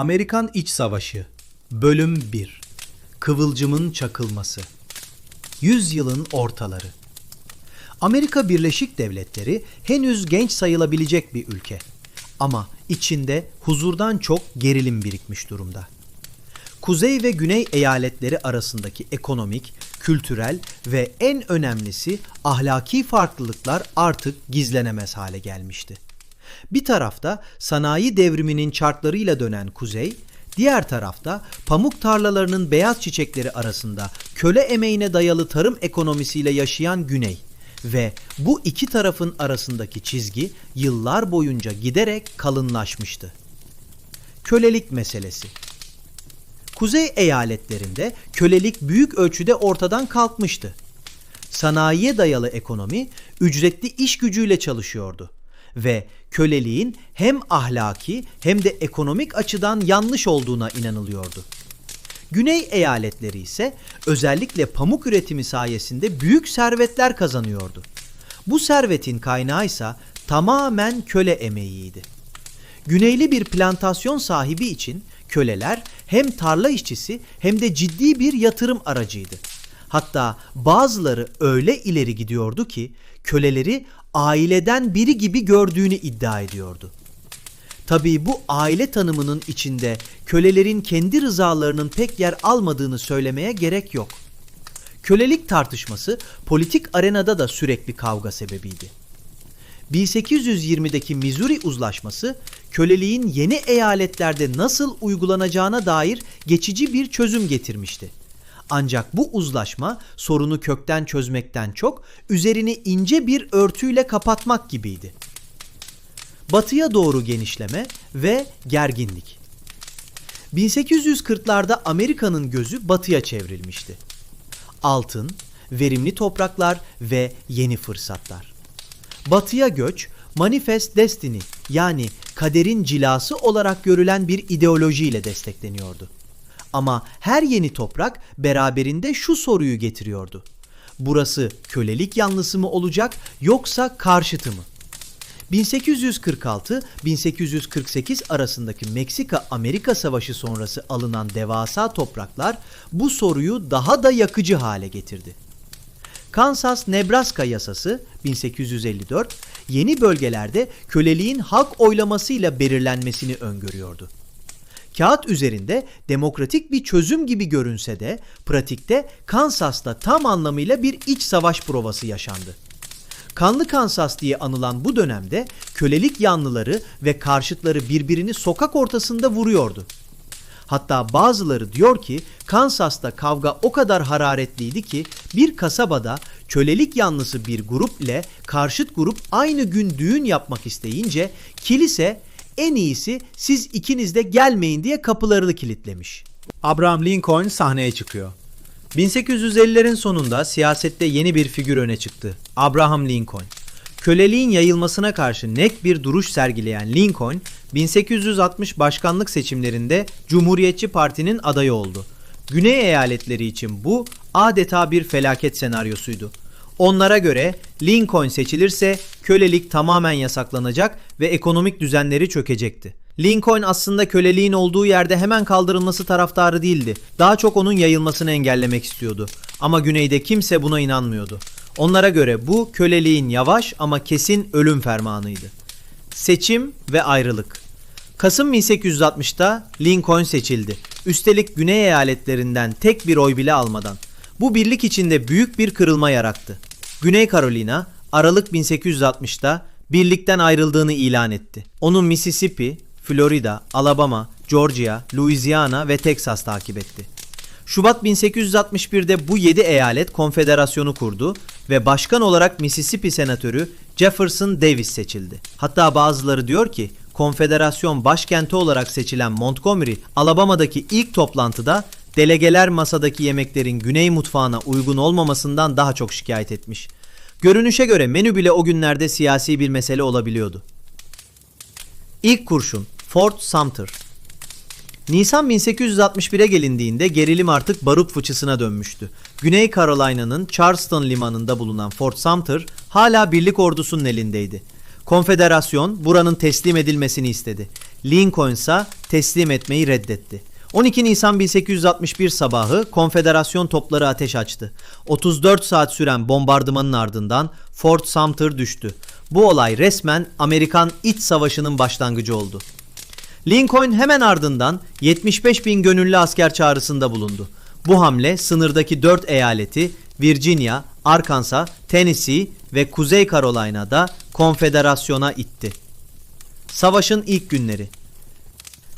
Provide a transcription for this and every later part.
Amerikan İç Savaşı Bölüm 1 Kıvılcımın Çakılması Yüzyılın Ortaları Amerika Birleşik Devletleri henüz genç sayılabilecek bir ülke. Ama içinde huzurdan çok gerilim birikmiş durumda. Kuzey ve Güney eyaletleri arasındaki ekonomik, kültürel ve en önemlisi ahlaki farklılıklar artık gizlenemez hale gelmişti. Bir tarafta sanayi devriminin çarklarıyla dönen kuzey, diğer tarafta pamuk tarlalarının beyaz çiçekleri arasında köle emeğine dayalı tarım ekonomisiyle yaşayan güney ve bu iki tarafın arasındaki çizgi yıllar boyunca giderek kalınlaşmıştı. Kölelik meselesi Kuzey eyaletlerinde kölelik büyük ölçüde ortadan kalkmıştı. Sanayiye dayalı ekonomi ücretli iş gücüyle çalışıyordu ve köleliğin hem ahlaki hem de ekonomik açıdan yanlış olduğuna inanılıyordu. Güney eyaletleri ise özellikle pamuk üretimi sayesinde büyük servetler kazanıyordu. Bu servetin kaynağı ise tamamen köle emeğiydi. Güneyli bir plantasyon sahibi için köleler hem tarla işçisi hem de ciddi bir yatırım aracıydı. Hatta bazıları öyle ileri gidiyordu ki köleleri aileden biri gibi gördüğünü iddia ediyordu. Tabii bu aile tanımının içinde kölelerin kendi rızalarının pek yer almadığını söylemeye gerek yok. Kölelik tartışması politik arenada da sürekli kavga sebebiydi. 1820'deki Missouri Uzlaşması köleliğin yeni eyaletlerde nasıl uygulanacağına dair geçici bir çözüm getirmişti. Ancak bu uzlaşma sorunu kökten çözmekten çok üzerini ince bir örtüyle kapatmak gibiydi. Batıya doğru genişleme ve gerginlik. 1840'larda Amerika'nın gözü batıya çevrilmişti. Altın, verimli topraklar ve yeni fırsatlar. Batıya göç, Manifest Destiny yani kaderin cilası olarak görülen bir ideolojiyle destekleniyordu. Ama her yeni toprak beraberinde şu soruyu getiriyordu. Burası kölelik yanlısı mı olacak yoksa karşıtı mı? 1846-1848 arasındaki Meksika-Amerika Savaşı sonrası alınan devasa topraklar bu soruyu daha da yakıcı hale getirdi. Kansas-Nebraska yasası 1854 yeni bölgelerde köleliğin halk oylamasıyla belirlenmesini öngörüyordu. Kağıt üzerinde demokratik bir çözüm gibi görünse de pratikte Kansas'ta tam anlamıyla bir iç savaş provası yaşandı. Kanlı Kansas diye anılan bu dönemde kölelik yanlıları ve karşıtları birbirini sokak ortasında vuruyordu. Hatta bazıları diyor ki Kansas'ta kavga o kadar hararetliydi ki bir kasabada kölelik yanlısı bir grup ile karşıt grup aynı gün düğün yapmak isteyince kilise en iyisi siz ikiniz de gelmeyin diye kapılarını kilitlemiş. Abraham Lincoln sahneye çıkıyor. 1850'lerin sonunda siyasette yeni bir figür öne çıktı. Abraham Lincoln. Köleliğin yayılmasına karşı net bir duruş sergileyen Lincoln, 1860 başkanlık seçimlerinde Cumhuriyetçi Parti'nin adayı oldu. Güney eyaletleri için bu adeta bir felaket senaryosuydu. Onlara göre Lincoln seçilirse kölelik tamamen yasaklanacak ve ekonomik düzenleri çökecekti. Lincoln aslında köleliğin olduğu yerde hemen kaldırılması taraftarı değildi. Daha çok onun yayılmasını engellemek istiyordu. Ama güneyde kimse buna inanmıyordu. Onlara göre bu köleliğin yavaş ama kesin ölüm fermanıydı. Seçim ve ayrılık. Kasım 1860'da Lincoln seçildi. Üstelik güney eyaletlerinden tek bir oy bile almadan. Bu birlik içinde büyük bir kırılma yarattı. Güney Carolina Aralık 1860'da birlikten ayrıldığını ilan etti. Onun Mississippi, Florida, Alabama, Georgia, Louisiana ve Texas takip etti. Şubat 1861'de bu 7 eyalet konfederasyonu kurdu ve başkan olarak Mississippi senatörü Jefferson Davis seçildi. Hatta bazıları diyor ki konfederasyon başkenti olarak seçilen Montgomery, Alabama'daki ilk toplantıda delegeler masadaki yemeklerin güney mutfağına uygun olmamasından daha çok şikayet etmiş. Görünüşe göre menü bile o günlerde siyasi bir mesele olabiliyordu. İlk kurşun Fort Sumter Nisan 1861'e gelindiğinde gerilim artık barut fıçısına dönmüştü. Güney Carolina'nın Charleston limanında bulunan Fort Sumter hala birlik ordusunun elindeydi. Konfederasyon buranın teslim edilmesini istedi. Lincoln ise teslim etmeyi reddetti. 12 Nisan 1861 sabahı konfederasyon topları ateş açtı. 34 saat süren bombardımanın ardından Fort Sumter düştü. Bu olay resmen Amerikan İç Savaşı'nın başlangıcı oldu. Lincoln hemen ardından 75 bin gönüllü asker çağrısında bulundu. Bu hamle sınırdaki 4 eyaleti Virginia, Arkansas, Tennessee ve Kuzey Carolina'da konfederasyona itti. Savaşın ilk günleri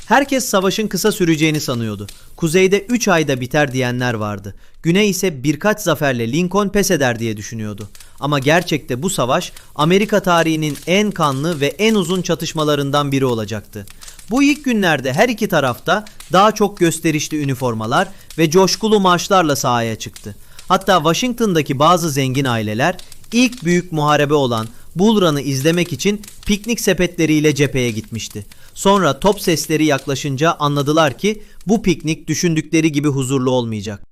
Herkes savaşın kısa süreceğini sanıyordu. Kuzeyde 3 ayda biter diyenler vardı. Güney ise birkaç zaferle Lincoln pes eder diye düşünüyordu. Ama gerçekte bu savaş Amerika tarihinin en kanlı ve en uzun çatışmalarından biri olacaktı. Bu ilk günlerde her iki tarafta daha çok gösterişli üniformalar ve coşkulu marşlarla sahaya çıktı. Hatta Washington'daki bazı zengin aileler ilk büyük muharebe olan Bull Run'ı izlemek için piknik sepetleriyle cepheye gitmişti. Sonra top sesleri yaklaşınca anladılar ki bu piknik düşündükleri gibi huzurlu olmayacak.